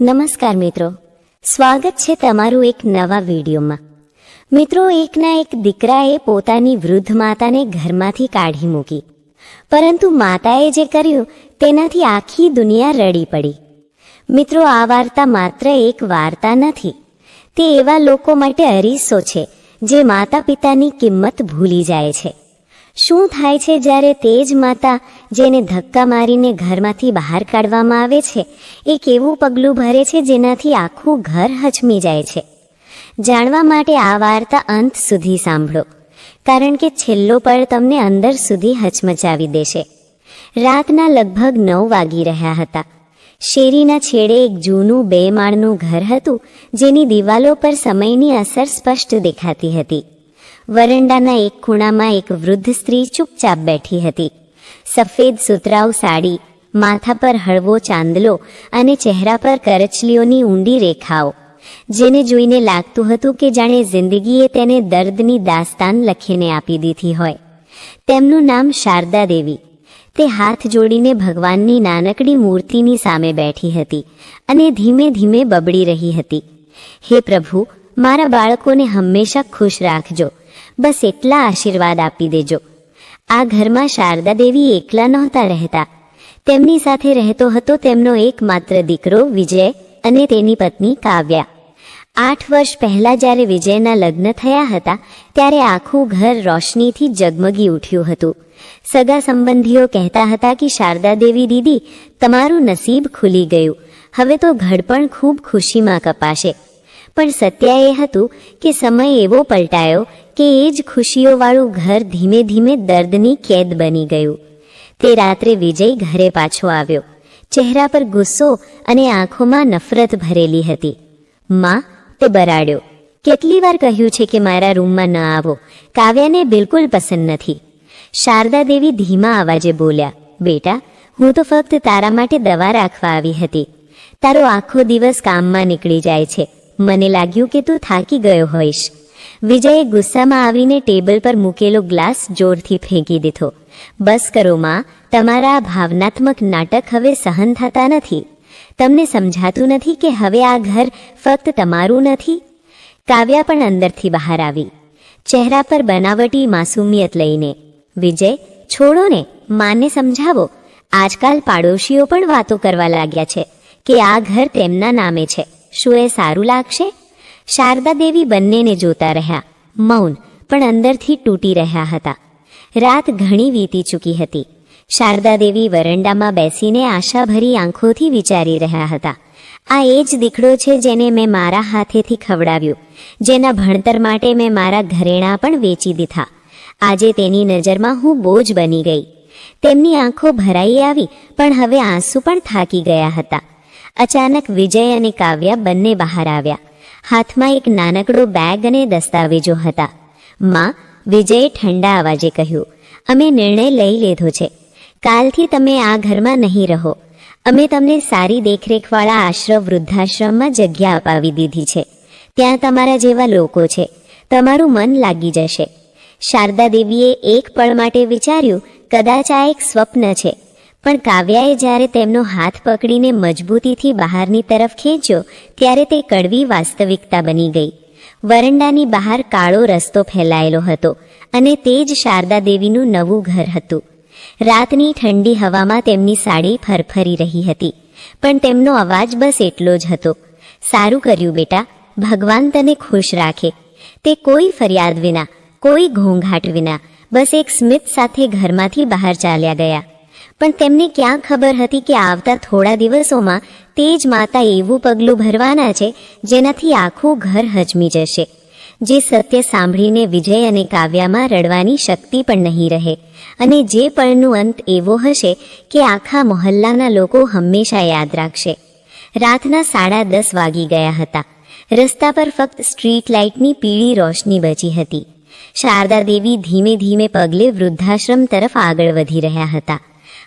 નમસ્કાર મિત્રો. સ્વાગત છે તમારું એક નવા વિડીયોમાં. મિત્રો, એકના એક દીકરાએ પોતાની વૃદ્ધ માતાને ઘરમાંથી કાઢી મૂકી. પરંતુ માતાએ જે કર્યું, તેનાથી આખી દુનિયા રડી પડી. મિત્રો, આ વાર્તા માત્ર એક વાર્તા નથી. તે એવા લોકો માટે અરીસો છે, જે માતા પિતાની કિંમત ભૂલી જાય છે. શું થાય છે જ્યારે તે જ માતા જેને ધક્કા મારીને ઘરમાંથી બહાર કાઢવામાં આવે છે એક એવું પગલું ભરે છે જેનાથી આખું ઘર હચમી જાય છે? જાણવા માટે આ વાર્તા અંત સુધી સાંભળો, કારણ કે છેલ્લો પળ તમને અંદર સુધી હચમચાવી દેશે. રાતના લગભગ નવ વાગી રહ્યા હતા. શેરીના છેડે એક જૂનું બે માળનું ઘર હતું, જેની દિવાલો પર સમયની અસર સ્પષ્ટ દેખાતી હતી. વરંડાના એક ખૂણામાં એક વૃદ્ધ સ્ત્રી ચૂપચાપ બેઠી હતી. સફેદ સુતરાઉ સાડી, માથા પર હળવો ચાંદલો અને ચહેરા પર કરચલીઓની ઊંડી રેખાઓ. જેને જોઈને લાગતું હતું કે જાણે જિંદગીએ તેને દર્દની દાસ્તાન લખીને આપી દીધી હોય. તેમનું નામ શારદા દેવી. તે હાથ જોડીને ભગવાનની નાનકડી મૂર્તિની સામે બેઠી હતી અને ધીમે ધીમે બબડી રહી હતી. હે પ્રભુ, મારા બાળકોને હંમેશા ખુશ રાખજો. બસ એટલા આશીર્વાદ આપી દેજો. આ ઘરમાં શારદા દેવી એકલા નહોતા રહેતા. તેમની સાથે રહેતો હતો તેમનો એકમાત્ર દીકરો વિજય અને તેની પત્ની કાવ્યા. આઠ વર્ષ પહેલા જ્યારે વિજયના લગ્ન થયા હતા, ત્યારે આખું ઘર રોશનીથી જગમગી ઉઠ્યું હતું. સગા સંબંધીઓ કહેતા હતા કે, શારદા દેવી દીદી, તમારું નસીબ ખુલી ગયું. હવે તો ઘડપણ ખૂબ ખુશીમાં કપાશે. પણ સત્ય એ હતું કે, સમય એવો પલટાયો કે એ જ ખુશીઓવાળું ઘર ધીમે ધીમે દર્દની કેદ બની ગયું. તે રાત્રે વિજય ઘરે પાછો આવ્યો. ચહેરા પર ગુસ્સો અને આંખોમાં નફરત ભરેલી હતી. માં, તે બરાડ્યો. કેટલી વાર કહ્યું છે કે મારા રૂમમાં ન આવો. કાવ્યાને બિલકુલ પસંદ નથી. શારદા દેવી ધીમા અવાજે બોલ્યા, બેટા, હું તો ફક્ત તારા માટે દવા રાખવા આવી હતી. તારો આખો દિવસ કામમાં નીકળી જાય છે. મને લાગ્યું કે તું થાકી ગયો હોઈશ. વિજયે ગુસ્સામાં આવીને ટેબલ પર મૂકેલો ગ્લાસ જોરથી ફેંકી દીધો. બસ કરો, માં. તમારા ભાવનાત્મક નાટક હવે સહન થતા નથી. તમને સમજાતું નથી કે હવે આ ઘર ફક્ત તમારું નથી? કાવ્યા પણ અંદરથી બહાર આવી. ચહેરા પર બનાવટી માસુમિયત લઈને, વિજય, છોડો ને. માને સમજાવો. આજકાલ પાડોશીઓ પણ વાતો કરવા લાગ્યા છે કે આ ઘર તેમના નામે છે. શું એ સારું લાગશે? શારદા દેવી બંનેને જોતા રહ્યા. મૌન પણ અંદરથી તૂટી રહ્યા હતા. રાત ઘણી વીતી ચૂકી હતી. શારદા દેવી વરંડામાં બેસીને આશાભરી આંખોથી વિચારી રહ્યા હતા. આ એ જ દીકરો છે જેને મેં મારા હાથેથી ખવડાવ્યું, જેના ભણતર માટે મેં મારા ઘરેણાં પણ વેચી દીધા. આજે તેની નજરમાં હું બોજ બની ગઈ. તેમની આંખો ભરાઈ આવી, પણ હવે આંસુ પણ થાકી ગયા હતા. અચાનક વિજય અને કાવ્યા બંને બહાર આવ્યા. હાથમાં એક નાનકડો બેગ અને દસ્તાવેજો હતા. માં વિજયે ઠંડા અવાજે કહ્યું, અમે નિર્ણય લઈ લીધો છે. કાલથી તમે આ ઘરમાં નહીં રહો. અમે તમને સારી દેખરેખવાળા આશ્રમ વૃદ્ધાશ્રમમાં જગ્યા અપાવી દીધી છે. ત્યાં તમારા જેવા લોકો છે. તમારું મન લાગી જશે. શારદા દેવીએ એક પળ માટે વિચાર્યું, કદાચ આ એક સ્વપ્ન છે. પણ કાવ્યાએ જ્યારે તેમનો હાથ પકડીને મજબૂતીથી બહારની તરફ ખેંચ્યો, ત્યારે તે કડવી વાસ્તવિકતા બની ગઈ. વરંડાની બહાર કાળો રસ્તો ફેલાયેલો હતો અને તે જ શારદા દેવીનું નવું ઘર હતું. રાતની ઠંડી હવામાં તેમની સાડી ફરફરી રહી હતી, પણ તેમનો અવાજ બસ એટલો જ હતો. સારું કર્યું બેટા, ભગવાન તને ખુશ રાખે. તે કોઈ ફરિયાદ વિના, કોઈ ઘોંઘાટ વિના, બસ એક સ્મિત સાથે ઘરમાંથી બહાર ચાલ્યા ગયા. પણ તેમને ક્યાં ખબર હતી કે આવતા થોડા દિવસોમાં તે જ માતા એવું પગલું ભરવાના છે, જેનાથી આખું ઘર હજમી જશે. જે સત્ય સાંભળીને વિજય અને કાવ્યામાં રડવાની શક્તિ પણ નહીં રહે. અને જે પળનું અંત એવો હશે કે આખા મોહલ્લાના લોકો હંમેશા યાદ રાખશે. રાતના સાડા દસ વાગી ગયા હતા. રસ્તા પર ફક્ત સ્ટ્રીટ લાઇટની પીળી રોશની બચી હતી. શારદા દેવી ધીમે ધીમે પગલે વૃદ્ધાશ્રમ તરફ આગળ વધી રહ્યા હતા.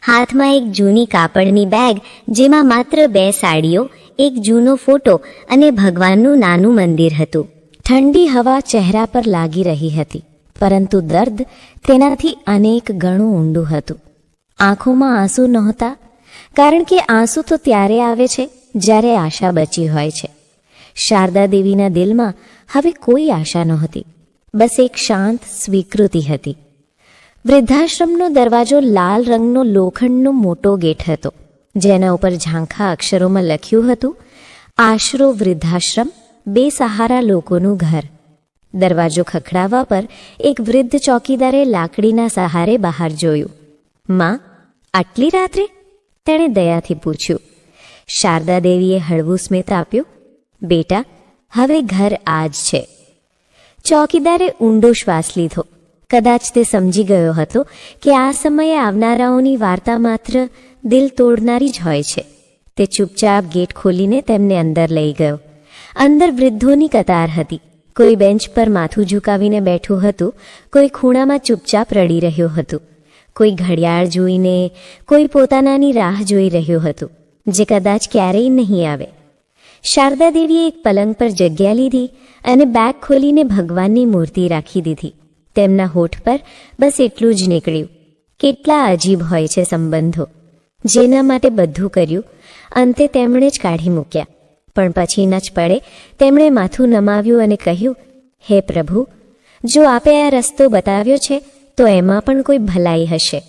હાથમાં એક જૂની કાપડની બેગ, જેમાં માત્ર બે સાડીઓ, એક જૂનો ફોટો અને ભગવાનનું નાનું મંદિર હતું. ઠંડી હવા ચહેરા પર લાગી રહી હતી, પરંતુ દર્દ તેનાથી અનેક ગણું ઊંડું હતું. આંખોમાં આંસુ નહોતા, કારણ કે આંસુ તો ત્યારે આવે છે, જ્યારે આશા બચી હોય છે. શારદા દેવીના દિલમાં હવે કોઈ આશા નહોતી, બસ એક શાંત સ્વીકૃતિ હતી. વૃદ્ધાશ્રમનો દરવાજો લાલ રંગનો લોખંડનો મોટો ગેટ હતો, જેના ઉપર ઝાંખા અક્ષરોમાં લખ્યું હતું, આશરો વૃદ્ધાશ્રમ, બે સહારા લોકોનું ઘર. દરવાજો ખખડાવવા પર એક વૃદ્ધ ચોકીદારે લાકડીના સહારે બહાર જોયું. માં, આટલી રાત્રે? તેણે દયાથી પૂછ્યું. શારદા દેવીએ હળવું સ્મિત આપ્યું. બેટા, હવે ઘર આજ છે. ચોકીદારે ઊંડો શ્વાસ લીધો. કદાચ તે સમજી ગયો હતો કે આ સમયે આવનારાઓની વાર્તા માત્ર દિલ તોડનારી જ હોય છે. તે ચૂપચાપ ગેટ ખોલીને તેમને અંદર લઈ ગયો. અંદર વૃદ્ધોની કતાર હતી. કોઈ બેન્ચ પર માથું ઝુકાવીને બેઠું હતું. કોઈ ખૂણામાં ચૂપચાપ રડી રહ્યું હતું. કોઈ ઘડિયાળ જોઈને કોઈ પોતાનાની રાહ જોઈ રહ્યું હતું, જે કદાચ ક્યારેય નહીં આવે. શારદા દેવીએ એક પલંગ પર જગ્યા લીધી અને બેગ ખોલીને ભગવાનની મૂર્તિ રાખી દીધી. તેમના હોઠ પર બસ એટલું જ નીકળ્યું. કેટલા અજીબ હોય છે સંબંધો. જેના માટે બધું કર્યું, અંતે તેમણે જ કાઢી મૂક્યા. પણ પછી ન જ પડે, તેમણે માથું નમાવ્યું અને કહ્યું, હે પ્રભુ, જો આપે આ રસ્તો બતાવ્યો છે, તો એમાં પણ કોઈ ભલાઈ હશે.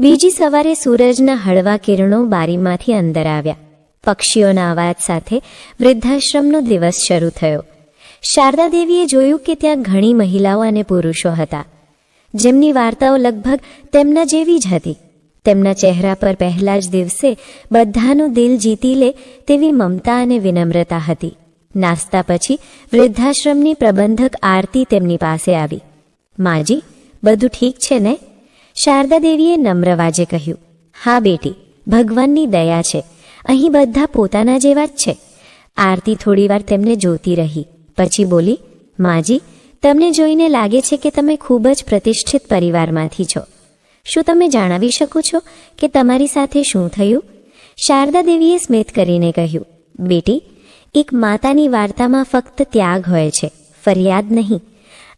બીજી સવારે સૂરજના હળવા કિરણો બારીમાંથી અંદર આવ્યા. પક્ષીઓના અવાજ સાથે વૃદ્ધાશ્રમનો દિવસ શરૂ થયો. શારદા દેવીએ જોયું કે ત્યાં ઘણી મહિલાઓ અને પુરુષો હતા. જેમની વાર્તાઓ લગભગ તેમના જેવી જ હતી. તેમના ચહેરા પર પહેલા જ દિવસે બધાનું દિલ જીતી લે તેવી મમતા અને વિનમ્રતા હતી. નાસ્તા પછી વૃદ્ધાશ્રમની પ્રબંધક આરતી તેમની પાસે આવી. માજી, બધું ઠીક છે ને? શારદા દેવીએ નમ્રવાજે કહ્યું. હા બેટી, ભગવાનની દયા છે. અહીં બધા પોતાના જેવા જ છે. આરતી થોડીવાર તેમને જોતી રહી. પછી બોલી, માજી, તમને જોઈને લાગે છે કે તમે ખૂબ જ પ્રતિષ્ઠિત પરિવારમાંથી છો. શું તમે જણાવી શકો છો કે તમારી સાથે શું થયું? શારદા દેવીએ સ્મિત કરીને કહ્યું, બેટી, એક માતાની વાર્તામાં ફક્ત ત્યાગ હોય છે, ફરિયાદ નહીં.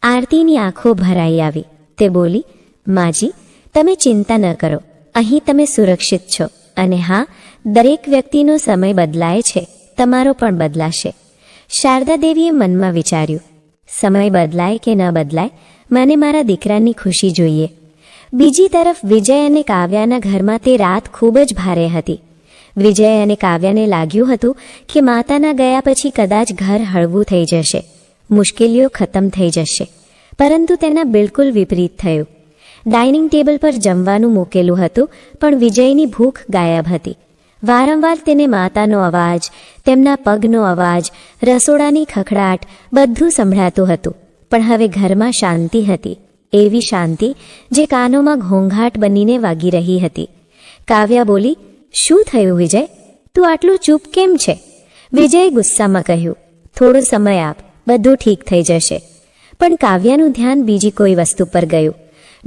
આરતીની આંખો ભરાઈ આવી. તે બોલી, માજી, તમે ચિંતા ન કરો. અહીં તમે સુરક્ષિત છો અને હા, દરેક વ્યક્તિનો સમય બદલાય છે, તમારો પણ બદલાશે. શારદા દેવીએ મનમાં વિચાર્યું, સમય બદલાય કે ન બદલાય, મને મારા દીકરાની ખુશી જોઈએ. બીજી તરફ વિજય અને કાવ્યાના ઘરમાં તે રાત ખૂબ જ ભારે હતી. વિજય અને કાવ્યાને લાગ્યું હતું કે માતાના ગયા પછી કદાચ ઘર હળવું થઈ જશે, મુશ્કેલીઓ ખતમ થઈ જશે, પરંતુ તેના બિલકુલ વિપરીત થયું. ડાઇનિંગ ટેબલ પર જમવાનું મૂકેલું હતું, પણ વિજયની ભૂખ ગાયબ હતી. વારંવાર તેને માતાનો અવાજ, તેમના પગનો અવાજ, રસોડાની ખખડાટ બધું સંભળાતું હતું. પણ હવે ઘરમાં શાંતિ હતી, એવી શાંતિ જે કાનોમાં ઘોંઘાટ બનીને વાગી રહી હતી. કાવ્યા બોલી, શું થયું વિજય? તું આટલું ચૂપ કેમ છે? વિજયે ગુસ્સામાં કહ્યું, થોડો સમય આપ, બધું ઠીક થઈ જશે. પણ કાવ્યાનું ધ્યાન બીજી કોઈ વસ્તુ પર ગયું.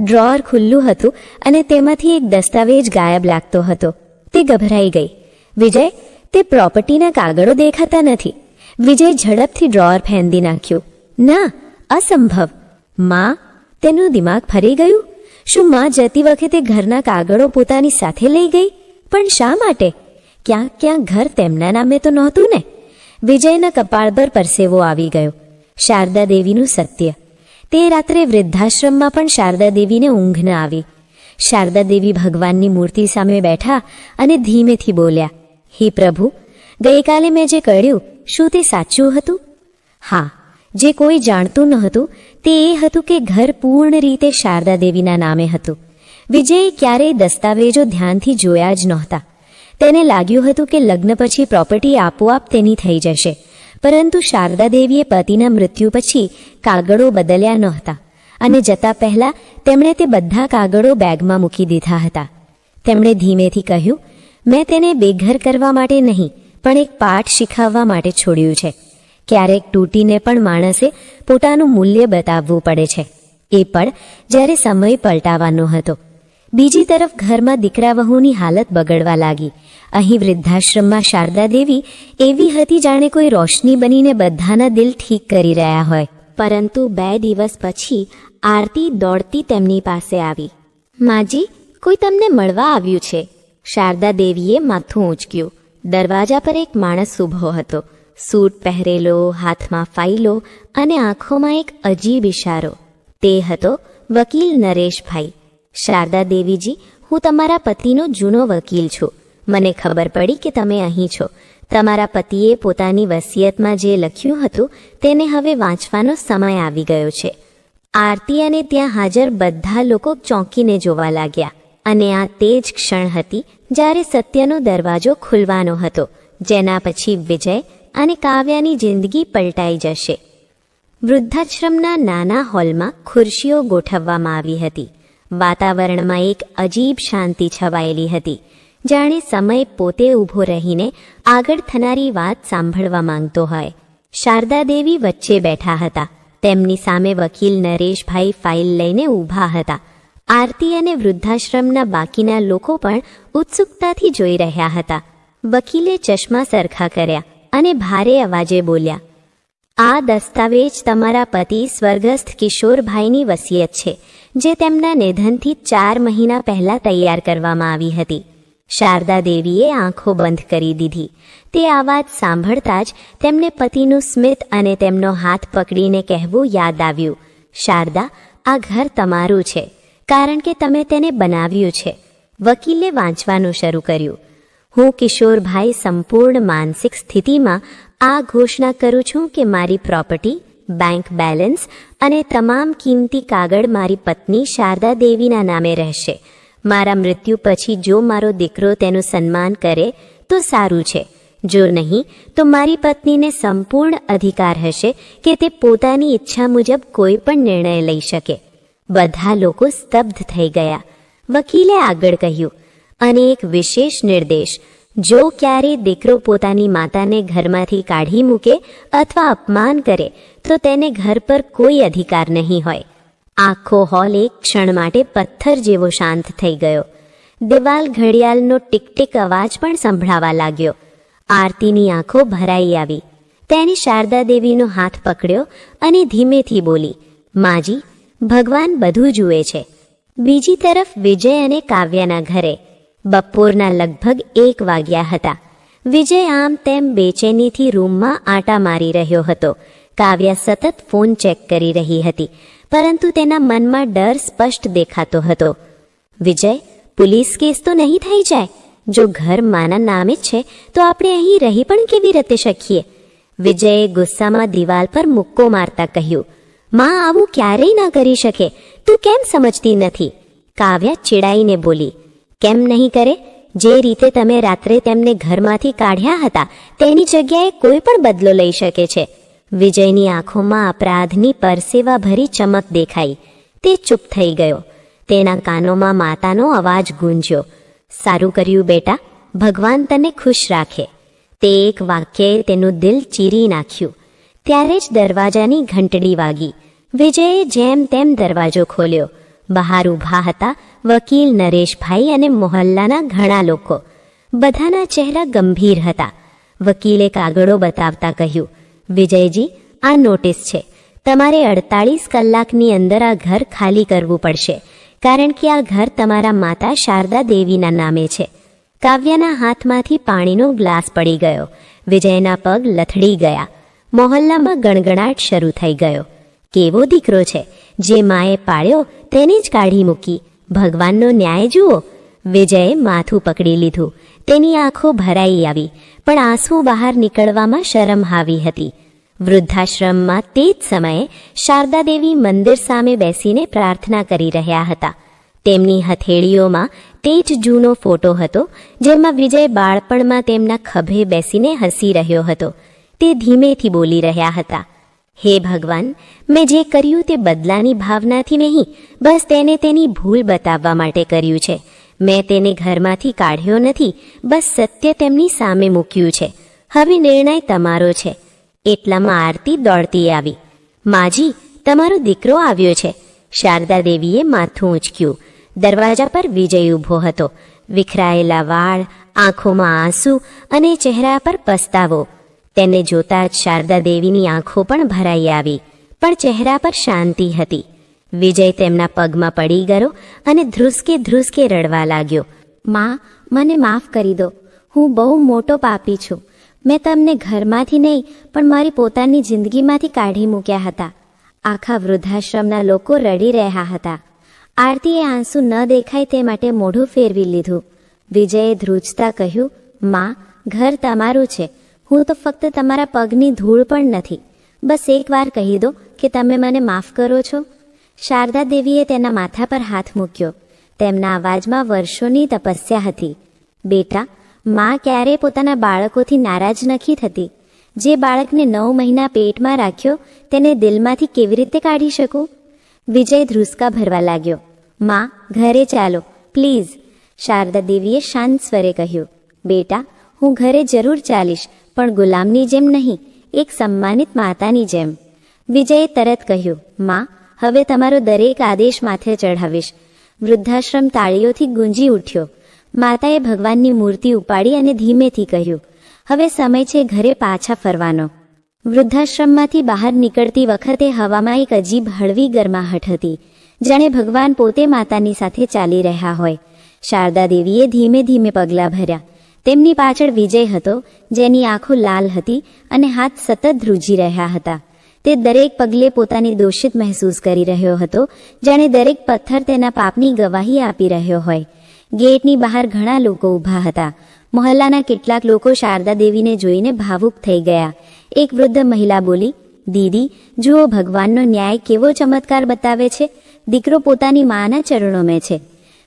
ડ્રોઅર ખુલ્લું હતું અને તેમાંથી એક દસ્તાવેજ ગાયબ લાગતો હતો. ગભરાઈ ગઈ. વિજય, તે પ્રોપર્ટીના કાગળો દેખાતા નથી. વિજય ઝડપથી ડ્રોઅર ફેંદી નાખ્યું. ના, અસંભવ. માં, તેનું દિમાગ ફરી ગયું? શું માં જતી વખતે ઘરના કાગળો પોતાની સાથે લઈ ગઈ? પણ શા માટે? ક્યાંક ક્યાંક ઘર તેમના નામે તો નહોતું ને? વિજયના કપાળ પર પરસેવો આવી ગયો. શારદા દેવીનું સત્ય. તે રાત્રે વૃદ્ધાશ્રમમાં પણ શારદા દેવીને ઊંઘ ન આવી. શારદા દેવી ભગવાનની મૂર્તિ સામે બેઠા અને ધીમેથી બોલ્યા, હે પ્રભુ, ગઈકાલે મેં જે કહ્યું શું તે સાચું હતું? હા, જે કોઈ જાણતું ન હતું, તે એ હતું કે ઘર પૂર્ણ રીતે શારદા દેવીના નામે હતું. વિજયે ક્યારેય દસ્તાવેજો ધ્યાનથી જોયા જ નહોતા. તેને લાગ્યું હતું કે લગ્ન પછી પ્રોપર્ટી આપોઆપ તેની થઈ જશે, પરંતુ શારદા દેવીએ પતિના મૃત્યુ પછી કાગળો બદલ્યા નહોતા. અને જતા પહેલા તેમણે તે બધા કાગળો બેગમાં મૂકી દીધા હતા. તેમણે ધીમેથી કહ્યું, મેં તેને બેઘર કરવા માટે નહીં, પણ એક પાઠ શીખવવા માટે છોડ્યું છે. ક્યારેક તૂટીને પણ માણસે પોતાનું મૂલ્ય બતાવવું પડે છે. એ પણ જ્યારે સમય પલટાવાનો હતો. બીજી તરફ ઘરમાં દીકરા વહુની હાલત બગડવા લાગી. અહીં વૃદ્ધાશ્રમમાં શારદા દેવી એવી હતી જાણે કોઈ રોશની બનીને બધાના દિલ ઠીક કરી રહ્યા હોય. પરંતુ બે દિવસ પછી આરતી દોડતી તેમની પાસે આવી. માજી, કોઈ તમને મળવા આવ્યું છે? શારદા દેવીએ માથું ઊંચક્યું. દરવાજા પર એક માણસ ઊભો હતો. સૂટ પહેરેલો, હાથમાં ફાઇલો અને આંખોમાં એક અજીબ ઇશારો તે હતો વકીલ નરેશભાઈ. શારદા દેવીજી, હું તમારા પતિનો જૂનો વકીલ છું. મને ખબર પડી કે તમે અહીં છો. તમારા પતિએ પોતાની વસિયતમાં જે લખ્યું હતું તેને હવે વાંચવાનો સમય આવી ગયો છે. આરતી અને ત્યાં હાજર બધા લોકો ચોંકીને જોવા લાગ્યા. અને આ તે જ ક્ષણ હતી જ્યારે સત્યનો દરવાજો ખુલવાનો હતો, જેના પછી વિજય અને કાવ્યાની જિંદગી પલટાઈ જશે. વૃદ્ધાશ્રમના નાના હોલમાં ખુરશીઓ ગોઠવવામાં આવી હતી. વાતાવરણમાં એક અજીબ શાંતિ છવાયેલી હતી, જાણે સમય પોતે ઊભો રહીને આગળ થનારી વાત સાંભળવા માંગતો હોય. શારદા દેવી વચ્ચે બેઠા હતા. તેમની સામે વકીલ નરેશભાઈ ફાઇલ લઈને ઊભા હતા. આરતી અને વૃદ્ધાશ્રમના બાકીના લોકો પણ ઉત્સુકતાથી જોઈ રહ્યા હતા. વકીલે ચશ્મા સરખા કર્યા અને ભારે અવાજે બોલ્યા, આ દસ્તાવેજ તમારા પતિ સ્વર્ગસ્થ કિશોરભાઈની વસિયત છે, જે તેમના નિધનથી ચાર મહિના પહેલા તૈયાર કરવામાં આવી હતી. શારદા દેવીએ આંખો બંધ કરી દીધી. તે આ વાત સાંભળતા જ તેમને પતિનું સ્મિત અને તેમનો હાથ પકડીને કહેવું યાદ આવ્યું, શારદા, આ ઘર તમારું છે, કારણ કે તમે તેને બનાવ્યું છે. વકીલે વાંચવાનું શરૂ કર્યું, હું કિશોરભાઈ સંપૂર્ણ માનસિક સ્થિતિમાં આ ઘોષણા કરું છું કે મારી પ્રોપર્ટી, બેંક બેલેન્સ અને તમામ કિંમતી કાગળ મારી પત્ની શારદા દેવીના નામે રહેશે. મારા મૃત્યુ પછી જો મારો દીકરો તેનું સન્માન કરે, તો સારું છે. જો નહીં, તો મારી પત્નીને સંપૂર્ણ અધિકાર હશે કે તે પોતાની ઈચ્છા મુજબ કોઈ પણ નિર્ણય લઈ શકે. બધા લોકો સ્તબ્ધ થઈ ગયા. વકીલે આગળ કહ્યું, અને એક વિશેષ નિર્દેશ. જો ક્યારે દીકરો પોતાની માતાને ઘરમાંથી કાઢી મૂકે અથવા અપમાન કરે, તો તેને ઘર પર કોઈ અધિકાર નહીં હોય. આખો હોલ એક ક્ષણ માટે પથ્થર જેવો શાંત થઈ ગયો. દિવાલ ઘડિયાળનો ટીક અવાજ પણ સંભળાવા લાગ્યો. આરતીની આંખો ભરાઈ આવી. તેણે શારદા દેવીનો હાથ પકડ્યો અને ધીમેથી બોલી, માજી, ભગવાન બધું જુએ છે. બીજી તરફ વિજય અને કાવ્યાના ઘરે બપોરના લગભગ એક વાગ્યા હતા. વિજય આમ તેમ બેચેનીથી રૂમમાં આટા મારી રહ્યો હતો. કાવ્યા સતત ફોન ચેક કરી રહી હતી, પરંતુ તેના મનમાં ડર સ્પષ્ટ દેખાતો હતો. વિજય, પોલીસ કેસ તો નહીં થઈ જાય? જો ઘર માના નામે છે, તો આપણે અહીં રહી પણ કેવી રીતે શકીએ? વિજયે ગુસ્સામાં દિવાલ પર મુક્કો મારતા કહ્યું, માં આવું ક્યારેય ના કરી શકે. તું કેમ સમજતી નથી? કાવ્યા ચીડાઈને બોલી, કેમ નહીં કરે? જે રીતે તમે રાત્રે તેમને ઘરમાંથી કાઢ્યા હતા, તેની જગ્યાએ કોઈ પણ બદલો લઈ શકે છે. વિજયની આંખોમાં અપરાધની પરસેવા ભરી ચમક દેખાઈ. તે ચૂપ થઈ ગયો. તેના કાનોમાં માતાનો અવાજ ગુંજ્યો. સારું કર્યું બેટા. ભગવાન તને ખુશ રાખે. તે એક વાક્યે તેનું દિલ ચીરી નાખ્યું. ત્યારે જ દરવાજાની ઘંટડી વાગી. વિજયે જેમ તેમ દરવાજો ખોલ્યો. બહાર ઊભા હતા વકીલ નરેશભાઈ અને મોહલ્લાના ઘણા લોકો. બધાના ચહેરા ગંભીર હતા. વકીલે કાગળો બતાવતા કહ્યું, વિજયજી, આ નોટિસ છે. તમારે અડતાળીસ કલાકની અંદર આ ઘર ખાલી કરવું પડશે. કારણ કે આ ઘર તમારા માતા શારદા દેવીના નામે છે. કાવ્યના હાથમાંથી પાણીનો ગ્લાસ પડી ગયો. વિજયના પગ લથડી ગયા. મોહલ્લામાં ગણગણાટ શરૂ થઈ ગયો. કેવો દીકરો છે. જે માએ પાળ્યો તેને જ કાઢી મૂકી. ભગવાનનો ન્યાય જુઓ. વિજયે માથું પકડી લીધું. તેની આંખો ભરાઈ આવી. પણ આંસુ બહાર નીકળવામાં શરમ આવી હતી. વૃદ્ધાશ્રમમાં તે જ સમયે શારદાદેવી મંદિર સામે બેસીને પ્રાર્થના કરી રહ્યા હતા. તેમની હથેળીઓમાં તે જ જૂનો ફોટો હતો, જેમાં વિજય બાળપણમાં તેમના ખભે બેસીને હસી રહ્યો હતો. તે ધીમેથી બોલી રહ્યા હતા, હે ભગવાન, મેં જે કર્યું તે બદલાની ભાવનાથી નહીં, બસ તેને તેની ભૂલ બતાવવા માટે કર્યું છે. મેં તેને ઘરમાંથી કાઢ્યો નથી, બસ સત્ય તેમની સામે મૂક્યું છે. હવે નિર્ણય તમારો છે. એટલામાં આરતી દોડતી આવી. માજી, તમારો દીકરો આવ્યો છે. શારદા દેવીએ માથું ઉંચક્યું દરવાજા પર વિજય ઊભો હતો. વિખરાયેલા વાળ, આંખોમાં આંસુ અને ચહેરા પર પસ્તાવો. તેને જોતા જ શારદા દેવીની આંખો પણ ભરાઈ આવી, પણ ચહેરા પર શાંતિ હતી. વિજય તેમના પગમાં પડી ગયો અને ધ્રુસકે ધ્રુસકે રડવા લાગ્યો. માં, મને માફ કરી દો. હું બહુ મોટો પાપી છું. મેં તમને ઘરમાંથી નહીં, પણ મારી પોતાની જિંદગીમાંથી કાઢી મૂક્યા હતા. આખા વૃદ્ધાશ્રમના લોકો રડી રહ્યા હતા. આરતીએ આંસુ ન દેખાય તે માટે મોઢું ફેરવી લીધું. વિજયે ધ્રુજતા કહ્યું, માં, ઘર તમારું છે. હું તો ફક્ત તમારા પગની ધૂળ પણ નથી. બસ એકવાર કહી દો કે તમે મને માફ કરો છો. શારદા દેવીએ તેના માથા પર હાથ મૂક્યો. તેમના અવાજમાં વર્ષોની તપસ્યા હતી. બેટા માં ક્યારેય પોતાના બાળકોથી નારાજ નથી થતી. જે બાળકને નવ મહિના પેટમાં રાખ્યો, તેને દિલમાંથી કેવી રીતે કાઢી શકું? વિજય ધ્રુસકા ભરવા લાગ્યો. માં, ઘરે ચાલો, પ્લીઝ, શારદા દેવીએ શાંત સ્વરે કહ્યું. બેટા, હું ઘરે જરૂર ચાલીશ, પણ ગુલામની જેમ નહીં, એક સન્માનિત માતાની જેમ. વિજયે તરત કહ્યું. માં, હવે તમારો દરેક આદેશ માથે ચઢાવીશ. વૃદ્ધાશ્રમ તાળીઓથી ગુંજી ઉઠ્યો. માતાએ ભગવાનની મૂર્તિ ઉપાડી અને ધીમેથી કહ્યું, હવે સમય છે ઘરે પાછા ફરવાનો. વૃદ્ધાશ્રમમાંથી બહાર નીકળતી વખતે હવામાં એક અજીબ હળવી ગરમાહટ હતી, જાણે ભગવાન પોતે માતાની સાથે ચાલી રહ્યા હોય. શારદા દેવીએ ધીમે ધીમે પગલાં ભર્યા. તેમની પાછળ વિજય હતો, જેની આંખો લાલ હતી અને હાથ સતત ધ્રુજી રહ્યા હતા. તે દરેક પગલે પોતાની દોષિત મહેસૂસ કરી રહ્યો હતો, જાણે દરેક પથ્થર તેના પાપની ગવાહી આપી રહ્યો હોય. ગેટની બહાર ઘણા લોકો ઊભા હતા. મહોલ્લાના કેટલાક લોકો શારદા દેવીને જોઈને ભાવુક થઈ ગયા. એક વૃદ્ધ મહિલા બોલી, દીદી, જુઓ, ભગવાનનો ન્યાય કેવો ચમત્કાર બતાવે છે. દીકરો પોતાની માના ચરણોમાં છે.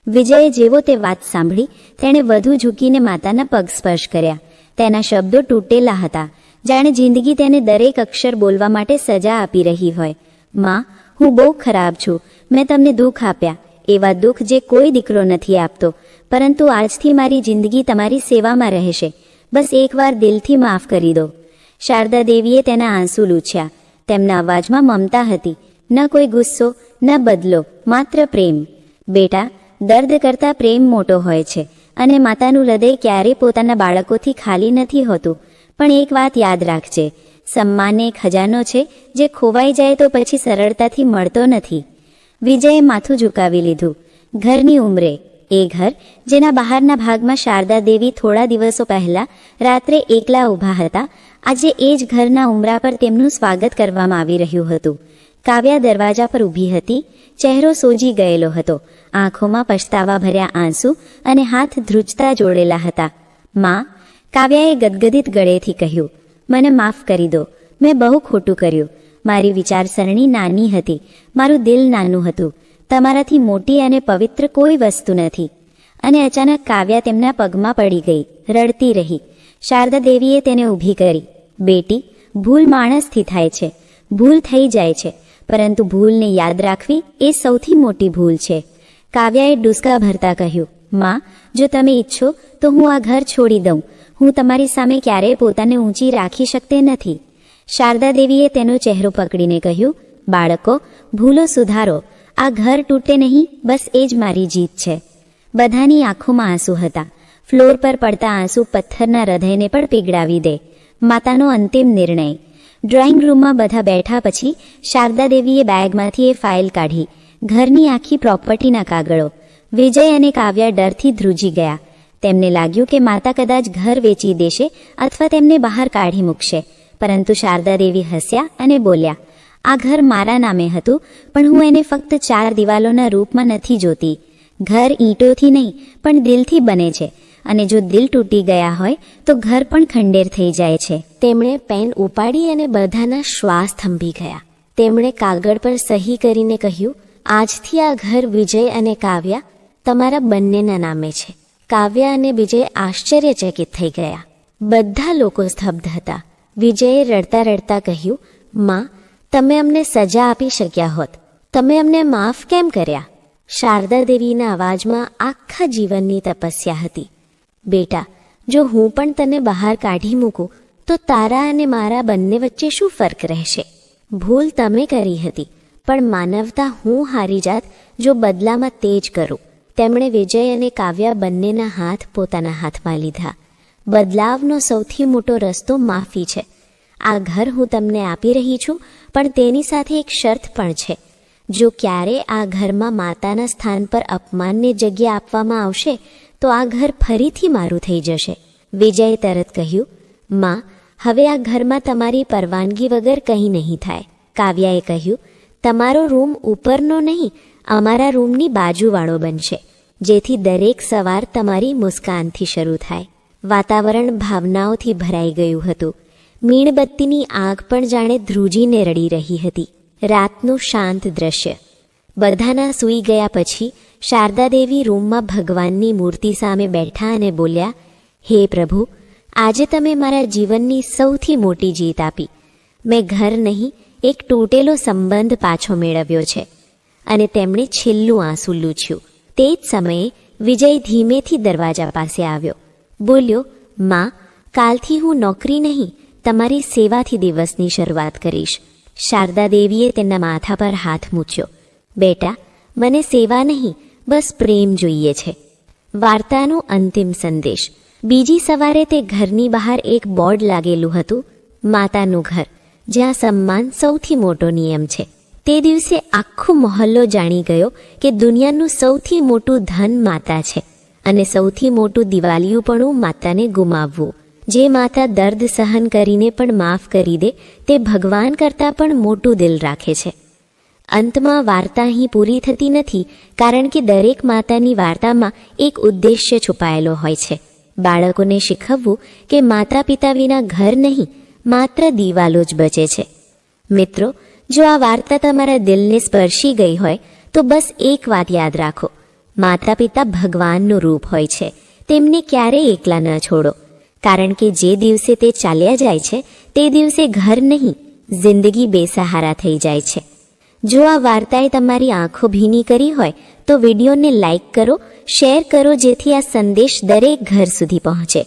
વિજયે જેવો તે વાત સાંભળી, તેણે વધુ ઝૂકીને માતાના પગ સ્પર્શ કર્યા. તેના શબ્દો તૂટેલા હતા. જાણે જિંદગી તેને દરેક અક્ષર બોલવા માટે સજા આપી રહી હોય. માં, હું બહુ ખરાબ છું. મેં તમને દુઃખ આપ્યા. એવા દુઃખ જે કોઈ દીકરો નથી આપતો. પરંતુ આજથી મારી જિંદગી તમારી સેવામાં રહેશે. બસ એકવાર દિલથી માફ કરી દો. શારદા દેવીએ તેના આંસુ લૂછ્યા. તેમના અવાજમાં મમતા હતી. ન કોઈ ગુસ્સો, ન બદલો, માત્ર પ્રેમ. બેટા, દર્દ કરતાં પ્રેમ મોટો હોય છે અને માતાનું હૃદય ક્યારેય પોતાના બાળકોથી ખાલી નથી હોતું. પણ એક વાત યાદ રાખજે. સન્માન એક ખજાનો છે જે ખોવાઈ જાય તો પછી સરળતાથી મળતો નથી. વિજયે માથું ઝુકાવી લીધું. ઘરની ઉંમરે, એ ઘર, જેના બહારના ભાગમાં શારદા દેવી થોડા દિવસો પહેલા રાત્રે એકલા ઊભા હતા, આજે એ જ ઘરના ઉમરા પર તેમનું સ્વાગત કરવામાં આવી રહ્યું હતું. કાવ્યા દરવાજા પર ઊભી હતી, ચહેરો સોજી ગયેલો હતો, આંખોમાં પછતાવા ભર્યા આંસુ અને હાથ ધ્રુજતા જોડેલા હતા. માં, કાવ્યાએ ગદગદિત ગળેથી કહ્યું, મને માફ કરી દો, મેં બહુ ખોટું કર્યું. મારી વિચારસરણી નાની હતી. મારું દિલ નાનું હતું. તમારાથી મોટી અને પવિત્ર કોઈ વસ્તુ નથી. અને અચાનક કાવ્યા તેમના પગમાં પડી ગઈ. રડતી રહી. શારદા દેવીએ તેને ઊભી કરી. બેટી, ભૂલ માણસથી થાય છે. ભૂલ થઈ જાય છે. પરંતુ ભૂલને યાદ રાખવી એ સૌથી મોટી ભૂલ છે. કાવ્યાએ ડુસકા ભરતા કહ્યું. માં, જો તમે ઈચ્છો તો હું આ ઘર છોડી દઉં. હું તમારી સામે ક્યારેય પોતાને ઊંચી રાખી શકતે નથી. શારદા દેવીએ તેનો ચહેરો પકડીને કહ્યું, બાળકો, ભૂલો સુધારો. આ ઘર તૂટે નહીં, બસ એ જ મારી જીત છે. બધાની આંખોમાં આંસુ હતા. ફ્લોર પર પડતા આંસુ પથ્થરના હૃદયને પણ પીગળાવી દે. માતાનો અંતિમ નિર્ણય. ડ્રોઈંગ રૂમમાં બધા બેઠા પછી શારદા દેવીએ બેગમાંથી એ ફાઇલ કાઢી. ઘરની આખી પ્રોપર્ટીના કાગળો. વિજય અને કાવ્યા ડરથી ધ્રુજી ગયા. તેમને લાગ્યું કે માતા કદાચ ઘર વેચી દેશે અથવા તેમને બહાર કાઢી મૂકશે. પરંતુ શારદા દેવી હસ્યા અને બોલ્યા, આ ઘર મારા નામે હતું, પણ હું એને ફક્ત ચાર દિવાલોના રૂપમાં નથી જોતી. ઘર ઈંટોથી નહીં, પણ દિલથી બને છે. અને જો દિલ તૂટી ગયા હોય, તો ઘર પણ ખંડેર થઈ જાય છે. તેમણે પેન ઉપાડી અને બધાના શ્વાસ થંભી ગયા. તેમણે કાગળ પર સહી કરીને કહ્યું, આજથી આ ઘર વિજય અને કાવ્યા તમારા બંનેના નામે છે. કાવ્યા અને વિજય આશ્ચર્યચકિત થઈ ગયા. બધા લોકો સ્તબ્ધ હતા. વિજયે રડતા રડતા કહ્યું, માં, તમે અમને સજા આપી શક્યા હોત. તમે અમને માફ કેમ કર્યા? શારદા દેવીના અવાજમાં આખા જીવનની તપસ્યા હતી. બેટા, જો હું પણ તને બહાર કાઢી મૂકું, તો તારા અને મારા બંને વચ્ચે શું ફર્ક રહેશે? ભૂલ તમે કરી હતી, પણ માનવતા હું હારી જાત જો બદલામાં તે જ કરું. તેમણે વિજય અને કાવ્યા બંનેના હાથ પોતાના હાથમાં લીધા. બદલાવનો સૌથી મોટો રસ્તો માફી છે. આ ઘર હું તમને આપી રહી છું, પણ તેની સાથે એક શરત પણ છે. જો ક્યારે આ ઘરમાં માતાના સ્થાન પર અપમાનને જગ્યા આપવામાં આવશે, તો આ ઘર ફરીથી મારું થઈ જશે. વિજયે તરત કહ્યું, માં, હવે આ ઘરમાં તમારી પરવાનગી વગર કંઈ નહીં થાય. કાવ્યાએ કહ્યું, તમારો રૂમ ઉપરનો નહીં, અમારા રૂમની બાજુવાળો બનશે, જેથી દરેક સવાર તમારી મુસ્કાનથી શરૂ થાય. વાતાવરણ ભાવનાઓથી ભરાઈ ગયું હતું. મીણબત્તીની આગ પણ જાણે ધ્રુજીને રડી રહી હતી. રાતનું શાંત દ્રશ્ય. બધાના સૂઈ ગયા પછી શારદાદેવી રૂમમાં ભગવાનની મૂર્તિ સામે બેઠા અને બોલ્યા, હે પ્રભુ, આજે તમે મારા જીવનની સૌથી મોટી જીત આપી. મેં ઘર નહીં, એક તૂટેલો સંબંધ પાછો મેળવ્યો છે. અને તેમણે છેલ્લું આંસુ લૂછ્યું. તે જ સમયે વિજય ધીમેથી દરવાજા પાસે આવ્યો. બોલ્યો, માં, કાલથી હું નોકરી નહીં, તમારી સેવાથી દિવસની શરૂઆત કરીશ. શારદા દેવીએ તેના માથા પર હાથ મૂક્યો. બેટા, મને સેવા નહીં, બસ પ્રેમ જોઈએ છે. વાર્તાનો અંતિમ સંદેશ. બીજી સવારે તે ઘરની બહાર એક બોર્ડ લાગેલું હતું, માતાનું ઘર, જ્યાં સન્માન સૌથી મોટો નિયમ છે. તે દિવસે આખો મહોલ્લો જાણી ગયો કે દુનિયાનું સૌથી મોટું ધન માતા છે. અને સૌથી મોટું દિવાલિયુપણું માતાને ગુમાવવું. જે માતા દર્દ સહન કરીને પણ માફ કરી દે, તે ભગવાન કરતાં પણ મોટું દિલ રાખે છે. અંતમાં વાર્તા અહીં પૂરી થતી નથી, કારણ કે દરેક માતાની વાર્તામાં એક ઉદ્દેશ્ય છુપાયેલો હોય છે. બાળકોને શીખવવું કે માતા પિતા વિના ઘર નહીં, માત્ર દિવાલો જ બચે છે. મિત્રો, જો આ વાર્તા તમારા દિલને સ્પર્શી ગઈ હોય, તો બસ એક વાત યાદ રાખો. માતા પિતા ભગવાનનું રૂપ હોય છે. તેમને ક્યારેય એકલા ન છોડો. કારણ કે જે દિવસે તે ચાલ્યા જાય છે, તે દિવસે ઘર નહીં, જિંદગી બેસહારા થઈ જાય છે. જો આ વાર્તાએ તમારી આંખો ભીની કરી હોય, તો વિડીયોને લાઈક કરો, શેર કરો, જેથી આ સંદેશ દરેક ઘર સુધી પહોંચે.